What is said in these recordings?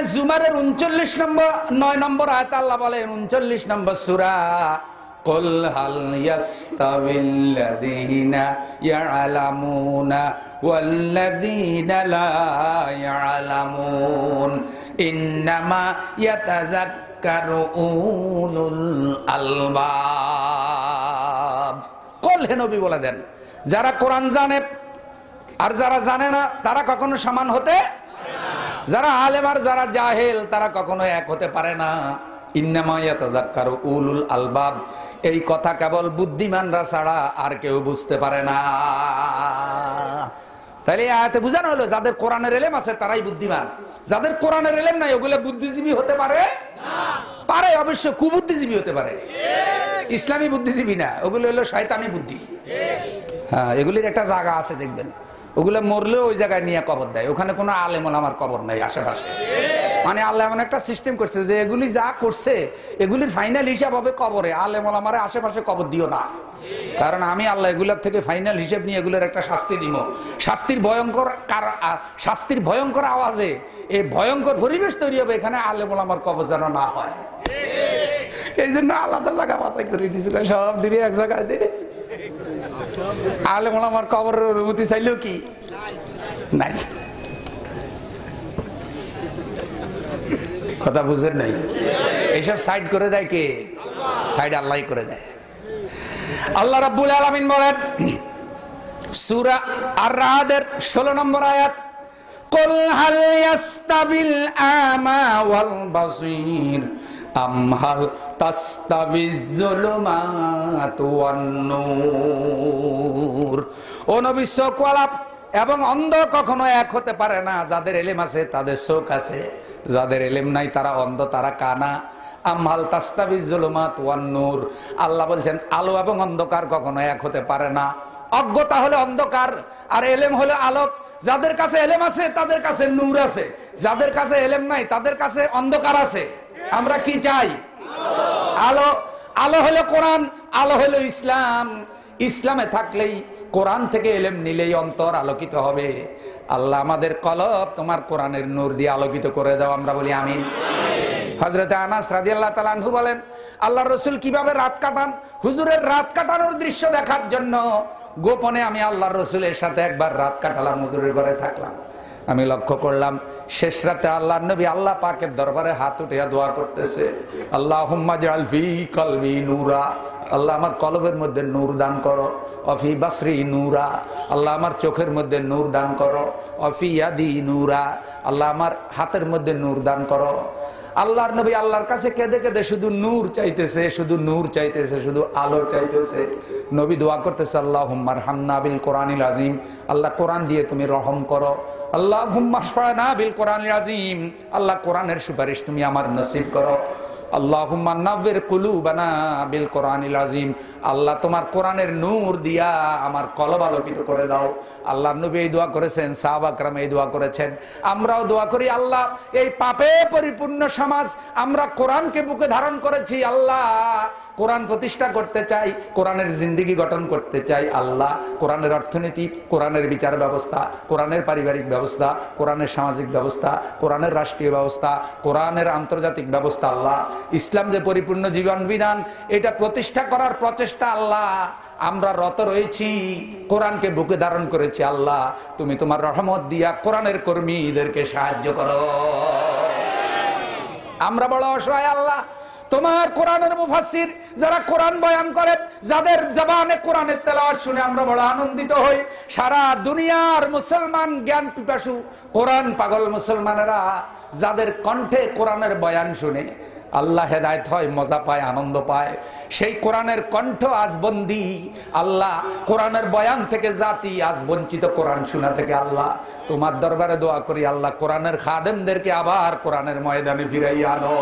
সুরায় জুমারের উনচল্লিশ নম্বর নয় নম্বর আয়তা আল্লাহ বলেন উনচল্লিশ নম্বর সুরা قل هل يستوي الذين يعلمون والذين لا يعلمون إنما يتذكر أولو الألباب قل হে নবী বলে দেন যারা কোরআন জানে আর যারা জানে না তারা কখনো সমান হতে যারা আলেম আর যারা জাহেল তারা কখনো এক হতে পারে না। ইন্নামায়াতার উলুল আলবাব এই কথা কেবল বুদ্ধিমানরা ছাড়া আর কেউ বুঝতে পারে না। তাহলে আয়াতে বোঝানো হলো যাদের কোরআনের এলেম আছে তারাই বুদ্ধিমান। যাদের কোরআনের এলেম নাই ওগুলো বুদ্ধিজীবী হতে পারে? পারে অবশ্য কুবুদ্ধিজীবী হতে পারে। ইসলামী বুদ্ধিজীবী না ওগুলো হলো শয়তানি বুদ্ধি। হ্যাঁ এগুলির একটা জায়গা আছে দেখবেন। ওগুলো মরলেও ওই জায়গায় নিয়ে কবর দেয়। ওখানে কোনো আলেমল আমার কবর নাই আশেপাশে। মানে আল্লাহ এমন একটা সিস্টেম করছে যে এগুলি যা করছে, এগুলির ফাইনাল হিসাব হবে কবরে। আলেমল আমার আশেপাশে কবর দিও না। কারণ আমি আল্লাহ এগুলোর থেকে ফাইনাল হিসেব নিয়ে এগুলোর একটা শাস্তি দিব। শাস্তির ভয়ঙ্কর কার- শাস্তির ভয়ঙ্কর আওয়াজে এই ভয়ঙ্কর পরিবেশ তৈরি হবে এখানে আলেমল আমার কবর যেন না হয়। এই জন্য আলাদা জায়গা বাছাই করে দিয়েছিল। সব দিনে এক জায়গায় দিয়ে আলেম আমার কবরের অনুমতি চাইলেও কি নাই কথা বুঝেন নাই এইসব সাইড করে দেয় কে সাইড আল্লাহ করে দেয় আল্লাহ রাব্বুল আলামিন বলেন সূরা আর রাদের 16 নম্বর আয়াত قل هل يستوي الأعمى والبصير আমহাল তাস্তাবিজুলুমাতুয়ান্নুর এবং অন্ধ কখনো এক হতে পারে না। যাদের এলেম আছে, তাদের শোক আছে। যাদের এলেম নাই, তারা অন্ধ, তারা কানা। আমহাল তাস্তাবিজুলুমাত ওয়ান্নুর আল্লাহ বলছেন, আলো এবং অন্ধকার কখনো এক হতে পারে না। অজ্ঞতা হলে অন্ধকার, আর এলেম হলে আলোক। যাদের কাছে এলেম আছে, তাদের কাছে নূর আছে। যাদের কাছে এলেম নাই, তাদের কাছে অন্ধকার আছে। আমরা কি চাই? আলো আলো হলো কোরআন, আলো হলো ইসলাম। ইসলামে থাকলেই কোরআন থেকে এলেম নিলেই অন্তর আলোকিত হবে। আল্লাহ আমাদের কলব, তোমার কোরআনের নূর দিয়ে আলোকিত করে দাও, আমরা বলি আমিন। হজরত আনাস রাজি আল্লাহ তালানহু বলেন আল্লাহ রসুল কীভাবে রাত কাটান? হুজুরের রাত কাটানোর দৃশ্য দেখার জন্য গোপনে আমি আল্লাহ রসুলের সাথে একবার রাত কাটালাম, হুজুরের ঘরে থাকলাম। আমি লক্ষ্য করলাম, শেষ রাতে আল্লাহ নবী আল্লাহ পাকের দরবারে হাত উঠিয়া দোয়া করতেছে। আল্লাহ কলবি নূরা। আল্লাহ আমার কলবের মধ্যে নূর দান করো। অফি বাসরি নূরা। আল্লাহ আমার চোখের মধ্যে নূর দান করো। অফি ইয়াদি নূরা। আল্লাহ আমার হাতের মধ্যে নূর দান করো। আল্লাহর নবী আল্লাহর কাছে কেঁদে কেঁদে শুধু নূর চাইতেছে, শুধু নূর চাইতেছে, শুধু আলো চাইতেছে। নবী দোয়া করতেছে আল্লাহ হুম্মার হান্নাবিল কোরআনিল আজিম আল্লাহ কোরআন দিয়ে তুমি রহম করো। আল্লাহ হুম্মা বিল কোরআনিল আজিম আল্লাহ কোরআনের সুপারিশ তুমি আমার নসিব করো। আল্লাহ হুম্মান্নাবের কুলু বানা বিল কোরআনিল আজিম আল্লাহ তোমার কোরআনের নূর দিয়া আমার কলব আলোকিত করে দাও। আল্লাহ নবী এই দোয়া করেছেন, সাহাব আকরাম এই দোয়া করেছেন। আমরাও দোয়া করি, আল্লাহ, এই পাপে পরিপূর্ণ সমাজ আমরা কোরআনকে বুকে ধারণ করেছি। আল্লাহ, কোরআন প্রতিষ্ঠা করতে চাই, কোরআনের জিন্দিগি গঠন করতে চাই। আল্লাহ, কোরআনের অর্থনীতি, কোরআনের বিচার ব্যবস্থা, কোরআনের পারিবারিক ব্যবস্থা, কোরআনের সামাজিক ব্যবস্থা, কোরআনের রাষ্ট্রীয় ব্যবস্থা, কোরআনের আন্তর্জাতিক ব্যবস্থা। আল্লাহ ইসলাম যে পরিপূর্ণ জীবন বিধান এটা প্রতিষ্ঠা করার প্রচেষ্টা আল্লাহ। আমরা রত রয়েছি, কোরআনকে বুকে ধারণ করেছি আল্লাহ। তুমি তোমার রহমত দিয়া কোরআনের কর্মীদেরকে সাহায্য করো। আমরা বড় অসহায় আল্লাহ। তোমার কোরআনের মুফাসির যারা কোরআন বয়ান করে, যাদের জবানে কোরআনের তেলাওয়াত শুনে আমরা বড় আনন্দিত হই। সারা দুনিয়ার মুসলমান জ্ঞান পিপাসু কোরআন পাগল মুসলমানেরা, যাদের কণ্ঠে কোরআনের বয়ান শুনে আল্লাহ হেদায়ত হয়, মজা পায়, আনন্দ পায়। সেই কোরআনের কণ্ঠ আজ বন্দি। আল্লাহ কোরআনের বয়ান থেকে জাতি আজ বঞ্চিত, কোরআন শোনা থেকে আল্লাহ। তোমার দরবারে দোয়া করি, আল্লাহ কোরআনের খাদেমদেরকে আবার কোরআনের ময়দানে ফিরাই আনো।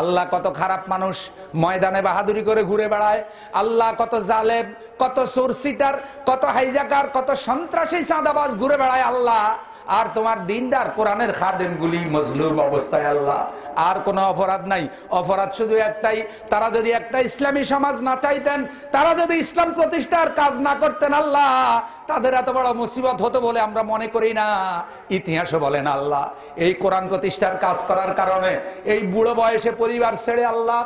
আল্লাহ কত খারাপ মানুষ ময়দানে বাহাদুরি করে ঘুরে বেড়ায়। আল্লাহ কত জালেম, কত সোরসিটার কত হাইজাকার, কত সন্ত্রাসী চাঁদাবাজ ঘুরে বেড়ায় আল্লাহ। আর তোমার দিনদার কোরআনের খাদেমগুলি মজলুম অবস্থায় আল্লাহ। আর কোনো অপরাধ নাই। অপরাধ শুধু একটাই, তারা যদি একটা ইসলামী সমাজ না চাইতেন, তারা যদি ইসলাম প্রতিষ্ঠার কাজ না করতেন আল্লাহ তাদের এত বড় মুসিবত হতো বলে আমরা মনে করি না। ইতিহাসও বলেন আল্লাহ। এই কোরআন প্রতিষ্ঠার কাজ করার কারণে এই বুড়ো বয়সে পরিবার ছেড়ে আল্লাহ,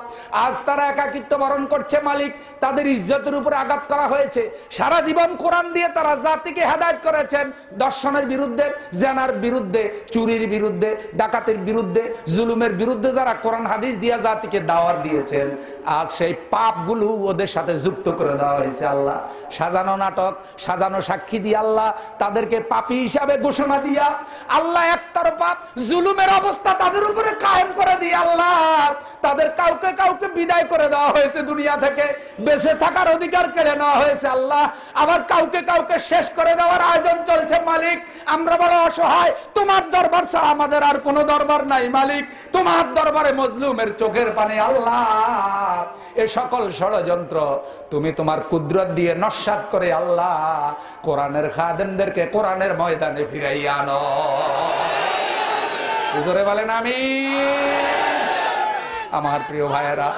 আজ তারা একাকিত্ব বরণ করছে মালিক, তাদের ইজ্জতের উপরে আঘাত করা হয়েছে। সারা জীবন কোরআন দিয়ে তারা জাতিকে হেদায়ত করেছেন। দর্শনের বিরুদ্ধে, জেনার বিরুদ্ধে, চুরির বিরুদ্ধে, ডাকাতের বিরুদ্ধে, জুলুমের বিরুদ্ধে যারা কোরআন হাদিস দিয়া জাতিকে দাওয়ার দিয়েছেন, আজ সেই পাপগুলো ওদের সাথে যুক্ত করে দেওয়া হয়েছে আল্লাহ। সাজানো নাটক, সাজানো সাক্ষী দিয়ে আল্লাহ তাদেরকে পাপি হিসাবে ঘোষণা দিয়া আল্লাহ একতরফা জুলুমের অবস্থা তাদের উপরে কায়েম করে দিয়ে আল্লাহ তাদের কাউকে কাউকে বিদায় করে দেওয়া হয়েছে দুনিয়া থেকে। বেঁচে থাকার অধিকার কেড়ে নেওয়া হয়েছে আল্লাহ। আবার কাউকে কাউকে শেষ করে দেওয়ার আয়োজন চলছে মালিক। আমরা বড় অসহায়। তোমার দরবার ছাড়া আমাদের আর কোনো দরবার নাই মালিক। তোমার দরবারে মজলুমের চোখের পানি আল্লাহ। এ সকল ষড়যন্ত্র তুমি তোমার কুদরত দিয়ে নস্বাত করে আল্লাহ কোরআনের খাদেমদেরকে কোরআনের ময়দানে ফিরাই আনো। জোরে বলেন আমি আমার প্রিয় ভাইয়েরা,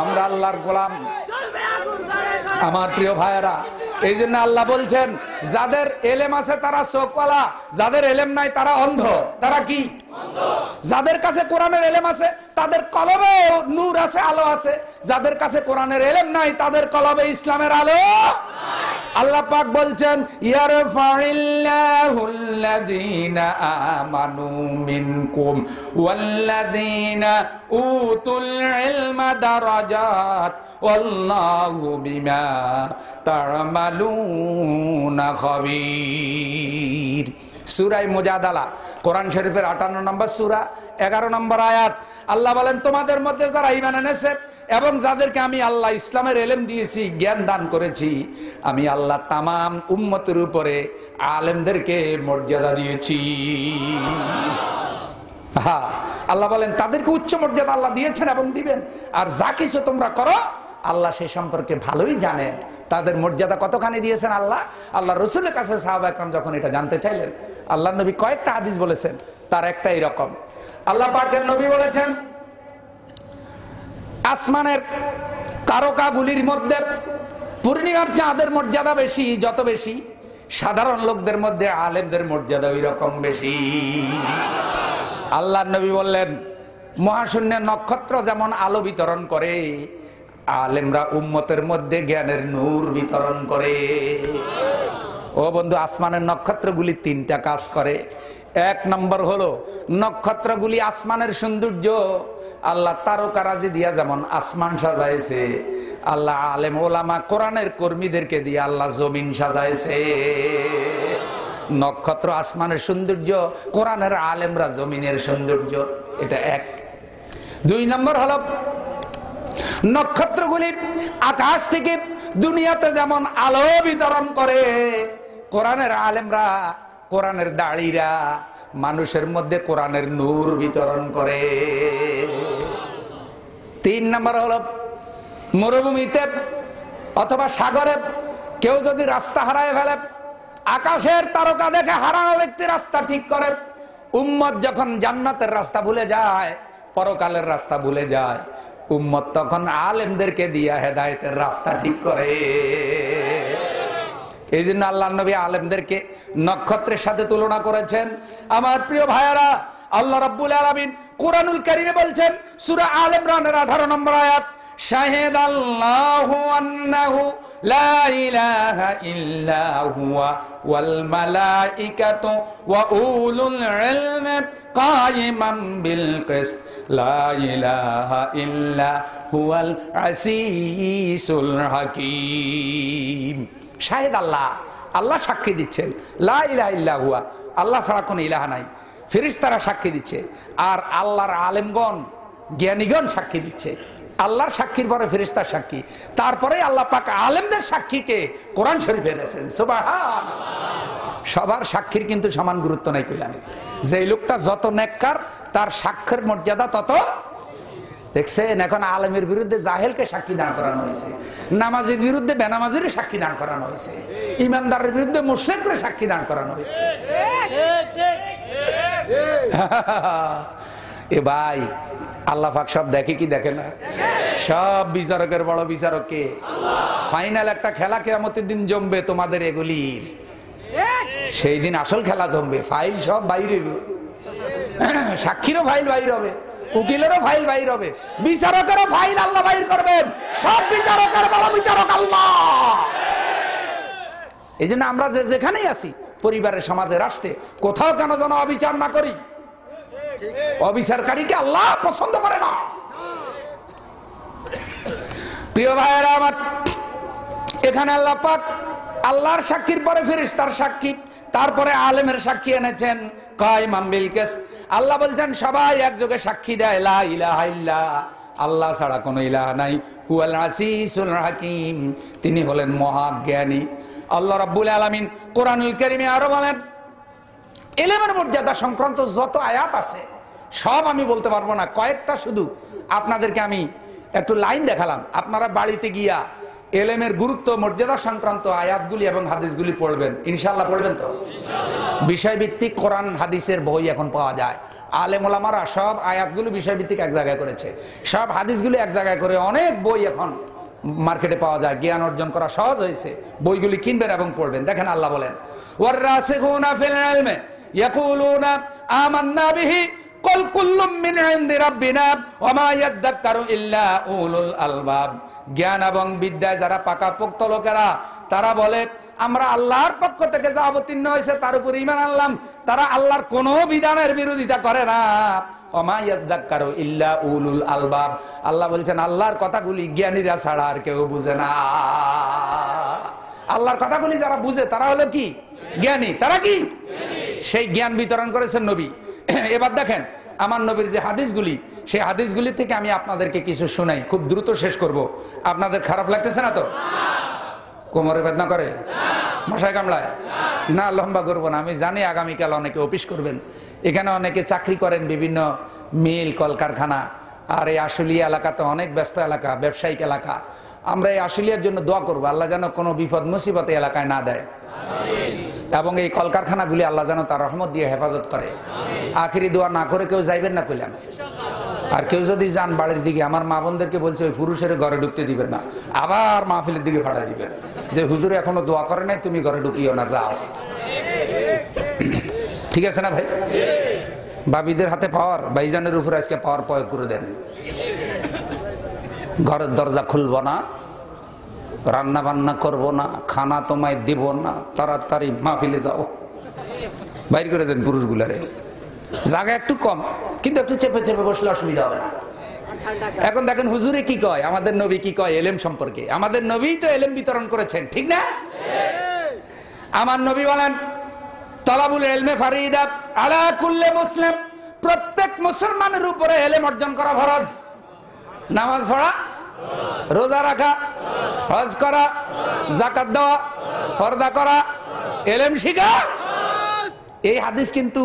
আমরা আল্লাহর গোলাম। আমার প্রিয় ভাইয়েরা এই জন্য আল্লাহ বলছেন, যাদের এলেম আছে তারা চোখওয়ালা, যাদের এলেম নাই তারা অন্ধ। তারা কি? যাদের কাছে কোরআনের এলেম আছে, তাদের কলবে নূর আছে, আলো আছে। যাদের কাছে কোরআনের এলেম নাই, তাদের কলবে ইসলামের আলো আল্লাহ পাক বলছেন ইয়ারফাইল্লাহুল্লাযীনা আমানু মিনকুম ওয়াল্লাযীনা উতুল ইলমা দারাজাত ওয়াল্লাহু বিমা তা'মালুনা খাবীর। সুরাই মুজাদালা। কোরআন শরীফের আটান্ন নম্বর সুরা, এগারো নম্বর আয়াত। আল্লাহ বলেন, তোমাদের মধ্যে যারা ইমান এনেছে এবং যাদেরকে আমি আল্লাহ ইসলামের এলেম দিয়েছি, জ্ঞান দান করেছি, আমি আল্লাহ তামাম উম্মতের উপরে আলেমদেরকে মর্যাদা দিয়েছি। হ্যাঁ আল্লাহ বলেন, তাদেরকে উচ্চ মর্যাদা আল্লাহ দিয়েছেন এবং দিবেন। আর যা কিছু তোমরা করো, আল্লাহ সে সম্পর্কে ভালোই জানেন। তাদের মর্যাদা কতখানি দিয়েছেন আল্লাহ? আল্লাহ রসুলের কাছে সাহাব একরাম যখন এটা জানতে চাইলেন, আল্লাহ নবী কয়েকটা হাদিস বলেছেন, তার একটা এরকম আল্লাহ পাকের নবী বলেছেন, আসমানের তারকাগুলির মধ্যে পূর্ণিমার চাঁদের মর্যাদা বেশি, যত বেশি, সাধারণ লোকদের মধ্যে আলেমদের মর্যাদা ওই রকম বেশি। আল্লাহ নবী বললেন, মহাশূন্যের নক্ষত্র যেমন আলো বিতরণ করে আলেমরা উম্মতের মধ্যে জ্ঞানের নূর বিতরণ করে। ও বন্ধু, আসমানের নক্ষত্রগুলি তিনটা কাজ করে। এক নম্বর হলো, নক্ষত্রগুলি আসমানের সৌন্দর্য। আল্লাহ তারকারাজি দিয়া যেমন আসমান সাজাইছে, আল্লাহ আলেম ওলামা কোরআনের কর্মীদেরকে দিয়ে আল্লাহ জমিন সাজাইছে। নক্ষত্র আসমানের সৌন্দর্য, কোরআনের আলেমরা জমিনের সৌন্দর্য, এটা এক। দুই নম্বর হলো নক্ষত্রগুলি আকাশ থেকে দুনিয়াতে যেমন আলো বিতরণ করে, কোরআনের আলেমরা, কোরআনের দাড়িরা মানুষের মধ্যে কোরআনের নূর বিতরণ করে। তিন নম্বর হল মরুভূমিতে অথবা সাগরে কেউ যদি রাস্তা হারায় ফেলে, আকাশের তারকা দেখে হারানো ব্যক্তি রাস্তা ঠিক করে। উম্মত যখন জান্নাতের রাস্তা ভুলে যায়, পরকালের রাস্তা ভুলে যায় উম্মত তখন আলেমদেরকে দিয়া হেদায়তের রাস্তা ঠিক করে। এই জন্য আল্লাহ নবী আলেমদেরকে নক্ষত্রের সাথে তুলনা করেছেন। আমার প্রিয় ভাইয়ারা, আল্লাহ রব্বুল আলমিন কোরআনুল কারিমে বলছেন, সুরা আল ইমরানের আঠারো নম্বর আয়াত লা ইলাহা ইল্লা হুয়া ওয়াল মালাইকাতু ওয়া উলুল ইলমি কায়িমান বিল কিসত। লা ইলাহা ইল্লা হুয়াল আসিসুল হাকীম। শাহেদ আল্লাহ আল্লাহ সাক্ষী দিচ্ছেন। লা ইলাহা ইল্লা হুয়া, আল্লাহ ছাড়া কোনো ইলাহা নাই। ফেরিস্তারা সাক্ষী দিচ্ছে। আর আল্লাহর আলেমগণ, জ্ঞানীগণ সাক্ষী দিচ্ছে। আল্লাহর সাক্ষীর পরে ফেরিস্তার সাক্ষী। তারপরে আল্লাহ পাক আলেমদের সাক্ষীকে কোরআন শরীফে সুবহান সবার সাক্ষীর কিন্তু সমান গুরুত্ব নাই কইলাম। যে লোকটা যত নেককার তার সাক্ষের মর্যাদা তত দেখছেন এখন আলেমের বিরুদ্ধে জাহেলকে সাক্ষী দাঁড় করানো হয়েছে। নামাজের বিরুদ্ধে বেনামাজির সাক্ষী দাঁড় করানো হয়েছে। ইমানদারের বিরুদ্ধে মুশ্রেকরে সাক্ষী দাঁড় করানো হয়েছে। এ ভাই আল্লাহ পাক সব দেখে কি দেখে না? সব বিচারকের বড় বিচারক কে ফাইনাল একটা খেলা কেয়ামতের দিন জমবে তোমাদের এগুলির। সেই দিন আসল খেলা জমবে ফাইল সব বাইরে সাক্ষীরও ফাইল বাইর হবে, উকিলেরও ফাইল বাইর হবে, বিচারকেরও ফাইল আল্লাহ বাইর করবেন। সব বিচারকের বড় বিচারক আল্লাহ। এই আমরা যে যেখানেই আছি, পরিবারের সমাজে রাষ্ট্রে, কোথাও কেন যেন অবিচার না করি। অবিচারকারীকে আল্লাহ পছন্দ করে না। প্রিয় ভাইয়েরা আমার, এখানে আল্লাহ পাক আল্লাহর সাক্ষীর পরে ফিরিস তার সাক্ষী, তারপরে আলেমের সাক্ষী এনেছেন আল্লাহ বলছেন, সবাই একযোগে সাক্ষী দেয় আল্লাহ ছাড়া কোনো ইলাহা নাই। হুয়াল আসিসুল হাকিম। তিনি হলেন মহাজ্ঞানী আল্লাহ রাব্বুল আলামিন কোরআনুল কারীমে আরও বলেন এলেমের মর্যাদা সংক্রান্ত যত আয়াত আছে, সব আমি বলতে পারব না। কয়েকটা শুধু আপনাদেরকে আমি একটু লাইন দেখালাম। আপনারা বাড়িতে গিয়া এলেমের গুরুত্ব, মর্যাদা সংক্রান্ত আয়াতগুলি এবং হাদিসগুলি পড়বেন। ইনশাল্লাহ পড়বেন তো? বিষয়ভিত্তিক কোরআন, হাদিসের বই এখন পাওয়া যায়। আলেম ওলামারা সব আয়াতগুলো বিষয়ভিত্তিক এক জায়গায় করেছে। সব হাদিসগুলি এক জায়গায় করে অনেক বই এখন মার্কেটে পাওয়া যায়, জ্ঞান অর্জন করা সহজ হয়েছে। বইগুলি কিনবেন এবং পড়বেন। দেখেন আল্লাহ বলেন জ্ঞান এবং বিদ্যায় যারা লোকেরা, তারা বলে, আমরা আল্লাহর পক্ষ থেকে যা অবতীর্ণ হয়েছে, তার উপর ইমান আনলাম। তারা আল্লাহর বিধানের বিরোধিতা করে না। আল্লাহ বলছেন, আল্লাহর কথাগুলি জ্ঞানীরা ছাড়া আর কেউ বুঝে না। আল্লাহর কথাগুলি যারা বুঝে, তারা হলো কি? জ্ঞানী। তারা কি? সেই জ্ঞান বিতরণ করেছেন নবী। এবার দেখেন, আমার নবীর যে হাদিসগুলি, সেই হাদিসগুলি থেকে আমি আপনাদেরকে কিছু শোনাই। খুব দ্রুত শেষ করব। আপনাদের খারাপ লাগতেছে না তো? কোমরে বেদনা করে? মশাই কামলায় না, লম্বা করব না। আমি জানি আগামীকাল অনেকে অফিস করবেন। এখানে অনেকে চাকরি করেন বিভিন্ন মিল, কলকারখানা। আর এই আশুলিয়া এলাকাতে অনেক ব্যস্ত এলাকা, ব্যবসায়িক এলাকা। আমরা এই আশুলিয়ার জন্য দোয়া করব। আল্লাহ যেন কোনো বিপদ, মুসিবত এলাকায় না দেয়। এবং এই কলকারখানাগুলি আল্লাহ যেন তার রহমত দিয়ে হেফাজত করে। আখিরি দোয়া না করে কেউ যাইবেন না কইলাম। আর কেউ যদি যান বাড়ির দিকে, আমার মা বোনদেরকে বলছে, ওই পুরুষের ঘরে ঢুকতে দিবেন না। আবার মাহফিলের দিকে ফাটা দিবেন। যে হুজুরে এখনও দোয়া করে নাই, তুমি ঘরে ঢুকিও না, যাও। ঠিক আছে না ভাই? বাবিদের হাতে পাওয়ার ভাইজানের উপরে আজকে পাওয়ার প্রয়োগ করে দেন। ঘরের দরজা খুলব না। রান্না বান্না করব না, খানা তোমায় দিব না, তাড়াতাড়ি মাহফিলে যাও। বাইর করে দেন পুরুষগুলারে। জায়গা একটু কম, কিন্তু একটু চেপে চেপে বসলে অসুবিধা হবে না। এখন দেখেন হুজুরে কি কয়? আমাদের নবী কি কয় এলেম সম্পর্কে? আমাদের নবী তো এলেম বিতরণ করেছেন, ঠিক না? আমার নবী বলেন, তলাবুল এলমে ফারিদা আলা কুল্লে মুসলিম। প্রত্যেক মুসলমানের উপরে এলেম অর্জন করা ফরজ। নামাজ পড়া রোজা রাখা, হজ করা জাকাত দেওয়া, পর্দা করা, এলেম শিখা। এই হাদিস কিন্তু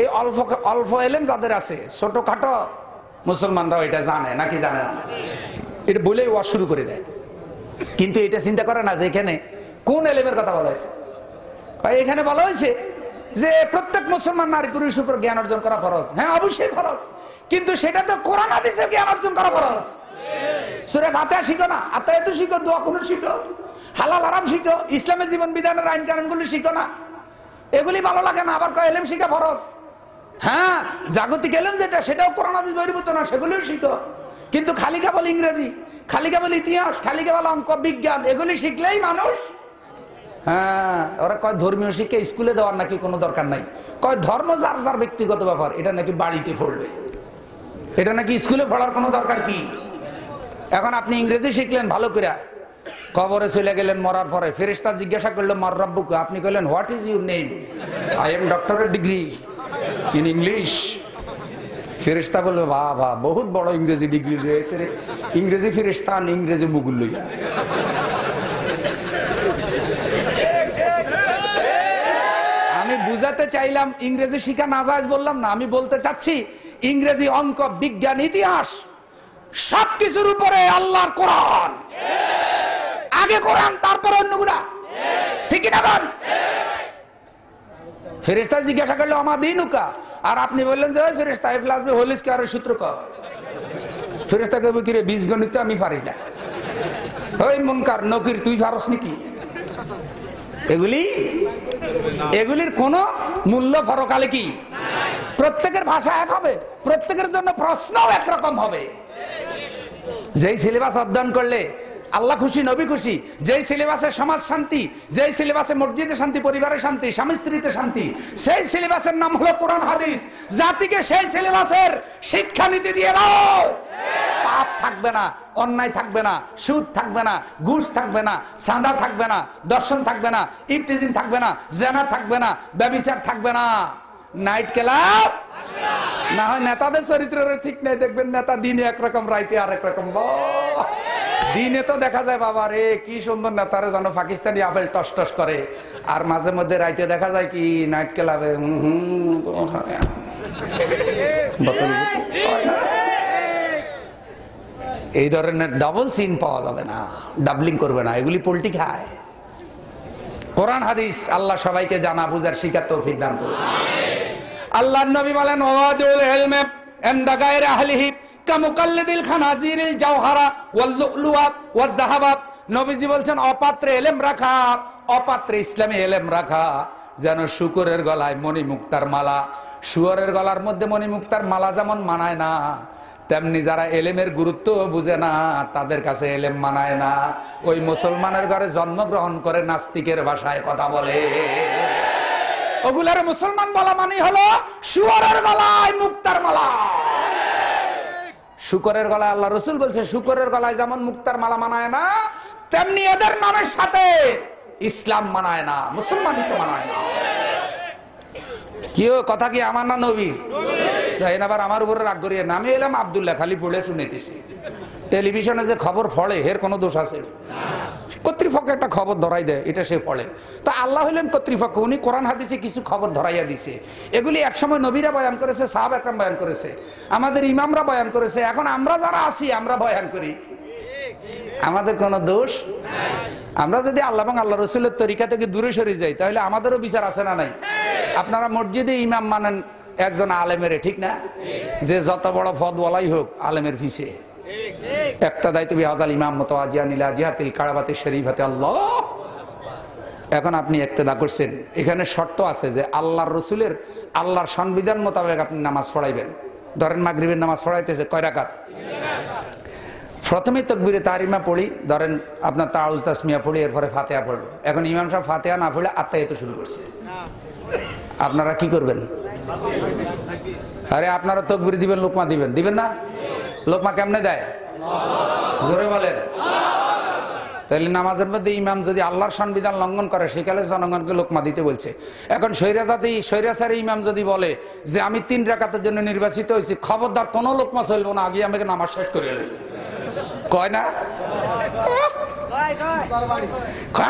এই অল্প অল্প এলেম যাদের আছে, ছোটখাটো মুসলমানরাও এটা জানে, নাকি জানে না? এটা বলেই ওয়াজ শুরু করে দেয়। কিন্তু এটা চিন্তা করে না যে এখানে কোন এলেমের কথা বলা হয়েছে? এখানে বলা হয়েছে যে প্রত্যেক মুসলমান নারী পুরুষ উপর জ্ঞান অর্জন করা ফরজ। হ্যাঁ অবশ্যই ফরজ। কিন্তু সেটা তো কোরআন হাদিসের জ্ঞান অর্জন করা ফরজ। সুরে ভাতে শিখো না, আত্মায়ত শিখো, দোয়া কোনো শিখো। হালাল আরাম শিখো ইসলামের জীবন বিধানের আইন কানুনগুলি শিখো না। এগুলি ভালো লাগে না, আবার কয় এলেম শিখা ফরজ। হ্যাঁ জাগতিক এলেম যেটা, সেটাও হাদিস বহির্ভূত না, সেগুলিও শিখো। কিন্তু খালি কেবল ইংরেজি, খালি কেবল ইতিহাস, খালি কেবল অঙ্ক, বিজ্ঞান, এগুলি শিখলেই মানুষ হ্যাঁ ওরা কয় ধর্মীয় শিক্ষা স্কুলে দেওয়ার নাকি কোনো দরকার নাই। কয় ধর্ম যার যার ব্যক্তিগত ব্যাপার, এটা নাকি বাড়িতে পড়বে। এটা নাকি স্কুলে পড়ার কোনো দরকার কি? এখন আপনি ইংরেজি শিখলেন, ভালো করে। কবরে চলে গেলেন, মরার পরে ফেরেস্তা জিজ্ঞাসা করল মর রব্বুকে? আপনি কইলেন, what is your name? I am ডক্টরের ডিগ্রি ইন ইংলিশ। ফেরেস্তা বলবে বা বা বহুত বড় ইংরেজি ডিগ্রি রয়েছে রে। ইংরেজি ফেরেস্তা ইংরেজি মুগুল লইয়া। আমি বুঝাতে চাইলাম, ইংরেজি শিখা না যায় বললাম না, আমি বলতে চাচ্ছি, ইংরেজি অঙ্ক, বিজ্ঞান, ইতিহাস। সব কিছুর উপরে আল্লাহর কোরআন। আগে কোরআন, তারপর অন্যগুলা। ঠিক না বল? ফেরেস্তা জিজ্ঞাসা করল আমার দিন উকা আর আপনি বললেন যে ফেরেস্তা এফ আসবে হলিস কে আর সূত্র ক ফেরেস্তা কবে কিরে, বীজ গণিত আমি পারি না। ওই মনকার, নকির, তুই পারস নাকি? এগুলি, এগুলির কোনো মূল্য ফরকালে কি? প্রত্যেকের ভাষা এক হবে, প্রত্যেকের জন্য প্রশ্নও একরকম হবে। যেই সিলেবাস অধ্যয়ন করলে আল্লাহ খুশি, নবী খুশি, যেই সিলেবাসে সমাজ শান্তি, যেই সিলেবাসে মসজিদে শান্তি পরিবারের শান্তি, স্বামী স্ত্রীতে শান্তি, সেই সিলেবাসের নাম হলো কোরআন, হাদিস। জাতিকে সেই সিলেবাসের শিক্ষা নীতি দিয়ে দাও। পাপ থাকবে না, অন্যায় থাকবে না, সুদ থাকবে না, ঘুষ থাকবে না, সাদা থাকবে না, দর্শন থাকবে না ইপটিজিন থাকবে না, জেনা থাকবে না, ব্যবিচার থাকবে না। নাইট ক্লাব না হয় নেতাদের চরিত্রের ঠিক নাই, দেখবেন নেতা দিনে একরকম, রাইতে আরেক রকম! দিনে তো দেখা যায়, বাবা রে, কি সুন্দর নেতারে যেন পাকিস্তানি আপেল টস টস করে আর মাঝে মধ্যে রাইতে দেখা যায় কি, নাইট ক্লাবে। এই ধরনের ডাবল সিন পাওয়া যাবে না ডাবলিং করবে না, এগুলি পোল্ট্রি খায় কোরআন, হাদিস, আল্লাহ সবাইকে জানা, বুঝার শিকার তৌফিক দান করুন আল্লাহ নবী বলেন, ওয়াদুল ইলমে ইনদা গায়রি আহলিহি কামুকাল্লিদিল খানাজিরিল জাওহারা ওয়াল লুলুয়া ওয়াদ নবীজি বলছেন, অপাত্রে এলেম রাখা, অপাত্রে ইসলামী এলেম রাখা। যেন শুকরের গলায় মণি মুক্তার মালা, শুয়ারের গলার মধ্যে মণি মুক্তার মালা যেমন মানায় না, তেমনি যারা এলেমের গুরুত্ব বুঝে না, তাদের কাছে এলেম মানায় না। ওই মুসলমানের ঘরে জন্মগ্রহণ করে নাস্তিকের ভাষায় কথা বলে। ওগুলার মুসলমান বলা মানে হলো শুয়ারের গলায় মুক্তার মালা। শুকরের গলায় আল্লাহ রসুল বলছে, শুকরের গলায় যেমন মুক্তার মালা মানায় না, তেমনি এদের নামের সাথে ইসলাম মানায় না, মুসলমান তো মানায় না। কেউ কথা কি আমার না নবী সাইন আবার আমার উপরে রাগ করিয়ে, নামে এলাম আবদুল্লাহ, খালি পড়ে শুনেতেছি টেলিভিশনে যে খবর ফলে, এর কোনো দোষ আছে? কর্তৃপক্ষ একটা খবর ধরাই দেয়, এটা সে ফলে। তা আল্লাহ হলেন কর্তৃপক্ষ, উনি কোরআন হাদিসে কিছু খবর ধরাইয়া দিছে। এগুলি একসময় নবীরা বয়ান করেছে, সাহাব একরাম বয়ান করেছে, আমাদের ইমামরা বয়ান করেছে, এখন আমরা যারা আছি, আমরা বয়ান করি। আমাদের কোনো দোষ? আমরা যদি আল্লাহ এবং আল্লাহ রসুলের তরিকা থেকে দূরে সরে যাই, তাহলে আমাদেরও বিচার আছে না নাই? আপনারা মসজিদে ইমাম মানেন একজন আলেমের, ঠিক না? যে যত বড় পদ বলাই হোক, আলেমের পিছে। একটা দায়িত্ব বিহাজাল ইমাম মতো আজিয়া নীলা জিহাতিল কারাবাতে শরীফাতে আল্লাহ। এখন আপনি একতেদা করছেন। এখানে শর্ত আছে যে আল্লাহর রসুলের আল্লাহর সংবিধান মোতাবেক আপনি নামাজ পড়াইবেন। ধরেন মাগরিবের নামাজ পড়াইতেছে কয় রাকাত? প্রথমে তকবিরে তারিমা পড়ি, ধরেন আপনার তাউজ তাসমিয়া পড়ি, এরপরে ফাতেহা পড়ব। এখন ইমাম সাহেব ফাতেহা না পড়লে আত্মায়িত শুরু করছে। আপনারা কি করবেন? আরে আপনারা তকবির দিবেন, লোকমা দিবেন। দিবেন না? লোকমা কেমনে দেয়? জোরে বলেন। তাহলে নামাজের মধ্যে ইমাম যদি আল্লাহর সংবিধান লঙ্ঘন করে, সেকালে জনগণকে লোকমা দিতে বলছে। এখন স্বৈরাজাতি স্বৈরাচারী ইমাম যদি বলে যে, আমি তিন রাকাতের জন্য নির্বাচিত হয়েছি, খবরদার কোনো লোকমা চলবো না, আগে আমাকে নামাজ শেষ করে এলে কয় না?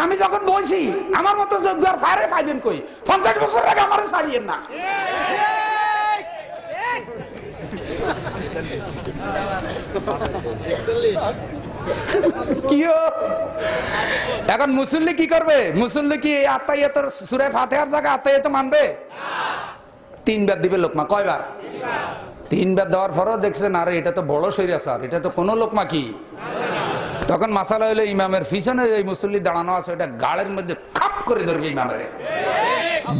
আমি যখন বলছি, আমার মতো যোগ্য আর ফায়ারে পাইবেন কই? পঞ্চাশ বছর আগে আমার ছাড়িয়েন না? এখন মুসল্লি কি করবে? মুসল্লি কি আত্মাইয়াতর সুরে ফাতেহার জায়গা আত্মাইয়াত মানবে? তিনবার দিবে লোকমা, কয়বার? তিনবার দেওয়ার পরও দেখছেন, আরে এটা তো বড় সৈরা স্যার এটা তো কোনো লোকমা কি? তখন মাসালা হইলে ইমামের পিছনে এই মুসল্লি দাঁড়ানো আছে ওটা গাড়ের মধ্যে খাপ করে ধরবে ইমামের।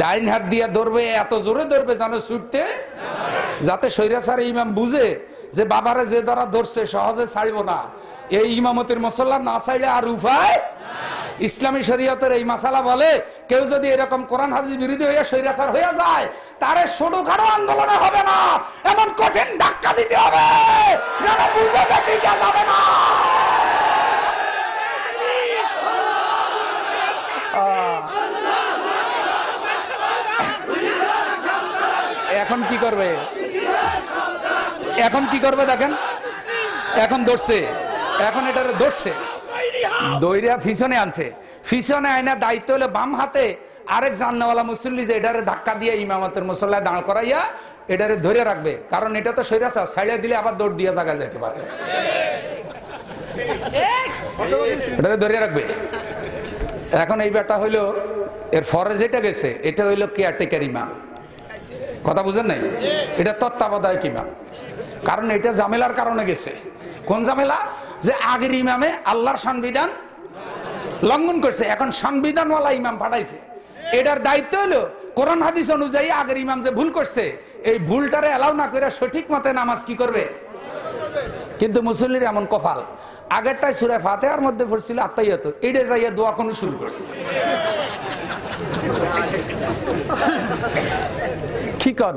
ডাইন হাত দিয়ে ধরবে, এত জোরে ধরবে জানো ছুটতে। যাতে সৈরাসার ইমাম বুঝে যে বাবারে যে দ্বারা ধরছে, সহজে ছাড়বো না। এই ইমামতের মশলা না ছাড়লে আর উপায় ইসলামী শরীয়তের এই মাসালা বলে, কেউ যদি এরকম কোরআন হাজির বিরোধী হয়ে স্বৈরাচার হয়ে যায়, তারে ছোটখাটো আন্দোলনে হবে না, এমন কঠিন ধাক্কা দিতে হবে, যেন বুঝে যাবে না এখন কি করবে? এখন কি করবে দেখেন? এখন ধরছে এখন এটারে ধরছে দৈরিয়া ফিসনে আনছে। ফিসনে আইনা দায়িত্ব হলে বাম হাতে আরেক জাননেওয়ালা মুসল্লি যে এটারে ধাক্কা দিয়ে ইমামতের মুসল্লায় দাঁড় করাইয়া এটারে ধরে রাখবে। কারণ এটা তো সৈরাসা সাইডে দিলে আবার দৌড় দিয়ে জায়গায় যেতে পারে। এটারে ধরে রাখবে। এখন এই ব্যাটা হইল এর ফরে যেটা গেছে, এটা হইল কেয়ারটেকার ইমাম। কথা বুঝেন নাই? এটা তত্ত্বাবধায়ক ইমাম। কারণ এটা ঝামেলার কারণে গেছে। কোন ঝামেলা? যে আগের ইমামে আল্লাহর সংবিধান লঙ্ঘন করছে। এখন সংবিধানওয়ালা ইমাম পাঠাইছে। এটার দায়িত্ব হলো, কোরআন হাদিস অনুযায়ী আগের ইমাম যে ভুল করছে, এই ভুলটারে এলাও না করে সঠিক মতে নামাজ কি করবে? কিন্তু মুসল্লির এমন কফাল আগেরটাই সুরে ফাতেহার মধ্যে পড়ছিল আত্মাইয়াত। এইটা যাইয়া দোয়া কোনো শুরু করছে। কি কর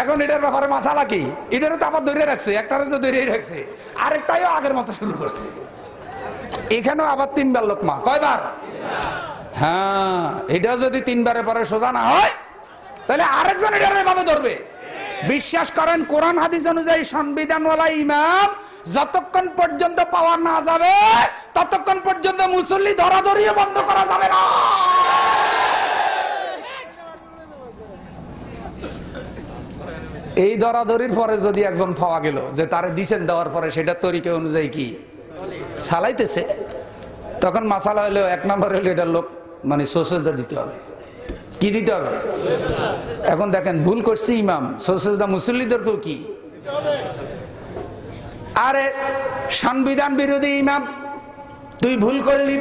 এখন এটার ব্যাপারে মাসালা কি? এটারও তো আবার ধরে রাখছে, একটারও তো ধরে রাখছে। আরেকটাইও আগের মতো শুরু করছে। এখানেও আবার তিনবার লোকমা। কয়বার? হ্যাঁ এটা যদি তিনবারের পরে সোজা না হয়, তাহলে আরেকজন এটার এভাবে ধরবে। বিশ্বাস করেন, কোরআন হাদিস অনুযায়ী সংবিধানওয়ালা ইমাম যতক্ষণ পর্যন্ত পাওয়া না যাবে, ততক্ষণ পর্যন্ত মুসল্লি ধরাধরিও বন্ধ করা যাবে না। এই দরাদরির পরে যদি একজন পাওয়া গেল, যে তারে দিছেন দেওয়ার পরে সেটা তরিকা অনুযায়ী কি? চালাইতেছে। তখন মাসালা হইল এক নম্বর হইল এটার লোক মানে সোসেজদা দিতে হবে। কি দিতে হবে? এখন দেখেন, ভুল করছি ইমাম সোসেজদা মুসল্লিদেরকেও কি? আরে, সংবিধান বিরোধী ইমাম, তুই ভুল করলি,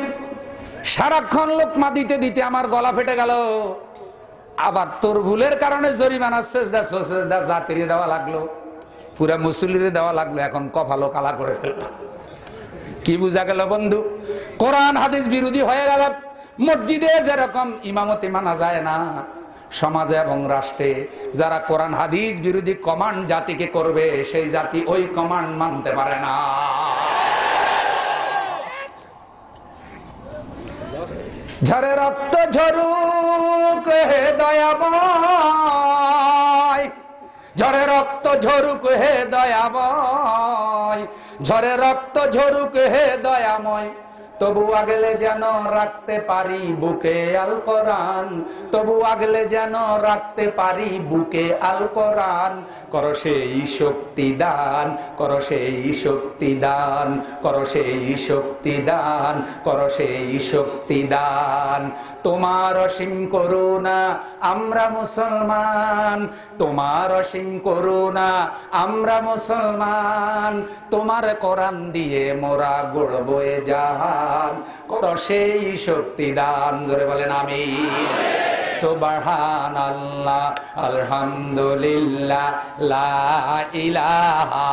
সারাক্ষণ লোকমা দিতে দিতে আমার গলা ফেটে গেল। আবার তোর ভুলের কারণে জরিমানা সেজদা সোসেজদা জাতিরে দেওয়া লাগল। পুরা মুসল্লিরে দেওয়া লাগল, এখন কপালো কালা করে ফেলল। কি বুঝা গেল বন্ধু? কোরআন হাদিস বিরোধী হয়ে গেল। মসজিদে যেরকম ইমামতি মানা যায় না, সমাজে এবং রাষ্ট্রে যারা কোরআন হাদিস বিরোধী কমান্ড জাতিকে করবে, সেই জাতি ওই কমান্ড মানতে পারে না। ঝরে রক্ত ঝরুক, হে দয়াময়। ঝরে রক্ত ঝরুক, হে দয়াবয় ঝরে রক্ত ঝরুক, হে দয়াময়। তবু আগলে যেন রাখতে পারি বুকে আল কোরআন। তবু আগলে যেন রাখতে পারি বুকে আল কোরআন। কর সেই শক্তি দান, কর সেই শক্তি দান, কর সেই শক্তি দান, কর সেই শক্তি দান। তোমার অসীম করুণা, আমরা মুসলমান। তোমার অসীম করুণা, আমরা মুসলমান। তোমার কোরআন দিয়ে মোরা গড়ব এ জাহান কর সেই শক্তি দান। ধরে বলেন আমি সুবহান আল্লাহ আলহামদুলিল্লাহ লা ইলাহা